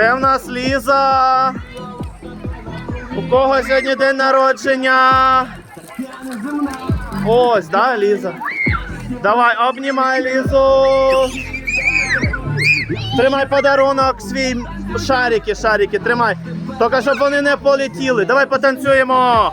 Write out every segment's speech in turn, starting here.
Де в нас Ліза? У кого сьогодні день народження? Ось, да, Ліза? Давай, обнімай Лізу. Тримай подарунок свій шарики, шарики, тримай. Тільки щоб вони не полетіли. Давай потанцюємо.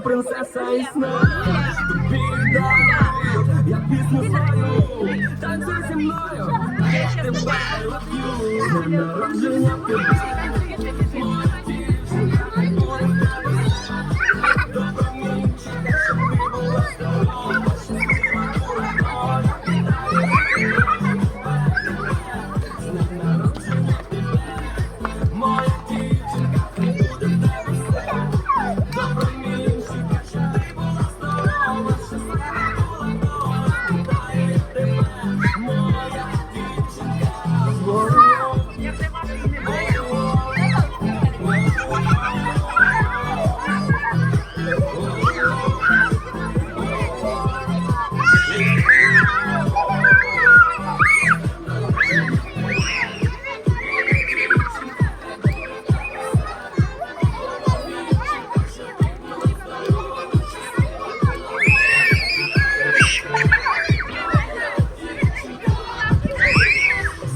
принцеса і сна. Тобі я пісню знаю танцюй зі мною, тебе. З днем народження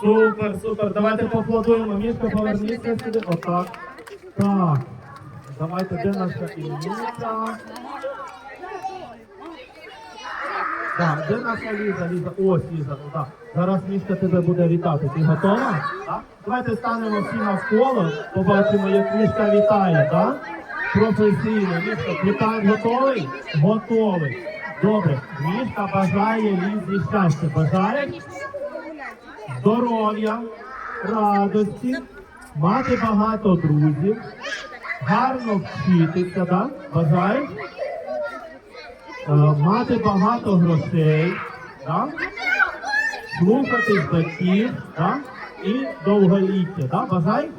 Супер, супер. Давайте поаплодуємо. Мішка, поверніться сюди. Отак. Так. Давайте, де наша іменинниця? Так, де наша Ліза? Ліза, ось Ліза, ну так. Зараз Мішка тебе буде вітати. Ти готова? Так? Давайте станемо всі навколо, побачимо, як Мішка вітає, так? Професійно. Мішка, вітає, готовий? Готовий. Добре. Мішка бажає Лізі щастя. Бажає? Здоров'я, радості, мати багато друзів, гарно вчитися, да? бажаєш? Е, мати багато грошей, да? слухати батьків да? і довголіття. Да? Бажаєш?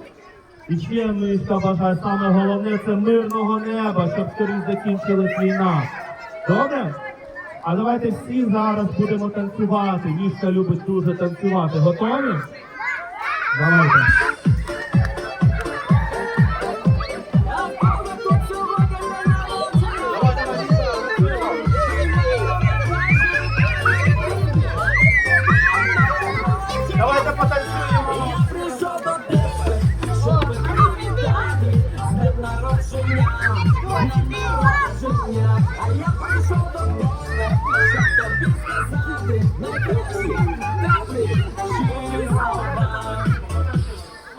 І ще мишка бажає, саме головне це мирного неба, щоб скоріше закінчилась війна. Добре? А давайте всі зараз будемо танцювати. Мішка любить дуже танцювати. Готові? Давайте. Народження, а я прийшов до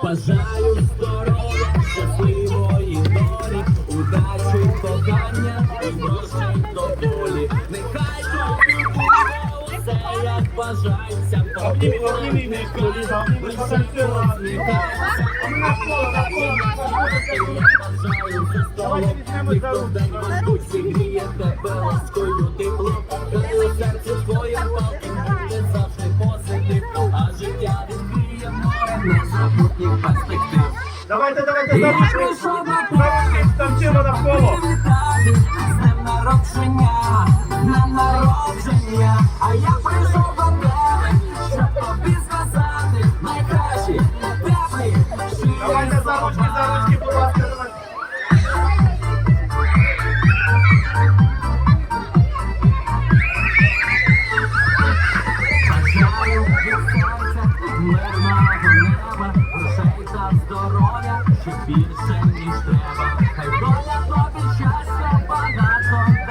Бажаю здоров'я, щасливої долі, удачі, кохання, грошей до долі. Нехай тобі буде усе, як бажається тобі. Обніми, обніми, Мішку, Ліза, обніми, потанцюємо. Давайте візьмемо за руку. Зігріє тебе ласкою тепло, Давайте, давайте, давайте. навколо. Народження, на народження, а я прийшов до тебе, щоб тобі сказати, найкращі, теплі, щирі Давайте за ручки, за ручки, будь ласка, давайте. Бажаю від серця, мирного